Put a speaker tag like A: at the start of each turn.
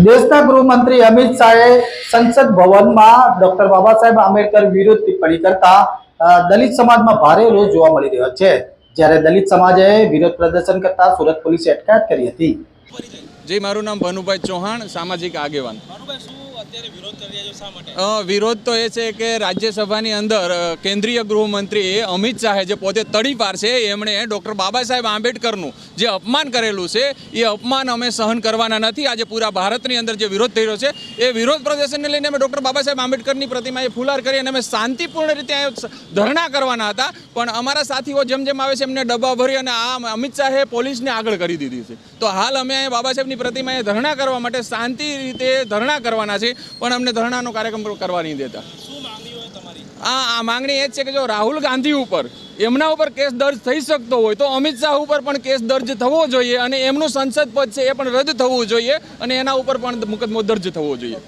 A: દેશના ગૃહમંત્રી અમિત શાહે સંસદ ભવનમાં ડોક્ટર બાબા સાહેબ આંબેડકર વિરુદ્ધ ટિપ્પણી કરતા દલિત સમાજમાં ભારે રોષ જોવા મળી રહ્યો છે. જ્યારે દલિત સમાજે વિરોધ પ્રદર્શન કરતા સુરત પોલીસે અટકાયત કરી હતી.
B: જી મારું નામ ભનુભાઈ ચૌહાણ, સામાજિક આગેવાન.
C: વિરોધ
B: તો એ છે કે રાજ્યસભાની અંદર કેન્દ્રીય ગૃહમંત્રી અમિત શાહે જે પોતે તડીપાર છે એમણે ડૉક્ટર બાબા સાહેબ આંબેડકરનું જે અપમાન કરેલું છે, એ અપમાન અમે સહન કરવાના નથી. આજે પૂરા ભારતની અંદર જે વિરોધ થઈ રહ્યો છે, એ વિરોધ પ્રદર્શનને લઈને અમે ડૉક્ટર બાબા સાહેબ આંબેડકરની પ્રતિમાએ ફુલાર કરી અને અમે શાંતિપૂર્ણ રીતે ધરણા કરવાના હતા. પણ અમારા સાથીઓ જેમ જેમ આવે છે, એમને ડબ્બા ભરી અને આ અમિત શાહે પોલીસને આગળ કરી દીધી છે. તો હાલ અમે બાબા સાહેબની પ્રતિમાએ ધરણા કરવા માટે શાંતિ રીતે ધરણા કરવાના છે પણ અમને ધરણાનો કાર્યક્રમ કરવા નહીં દેતા. આ આ માંગણી એ જ છે કે જો રાહુલ ગાંધી ઉપર એમના ઉપર કેસ દર્જ થઈ શકતો હોય તો અમિત શાહ ઉપર પણ કેસ દર્જ થવો જોઈએ અને એમનું સંસદ પદ છે એ પણ રદ થવું જોઈએ અને એના ઉપર પણ મુકદમો દર્જ થવો જોઈએ.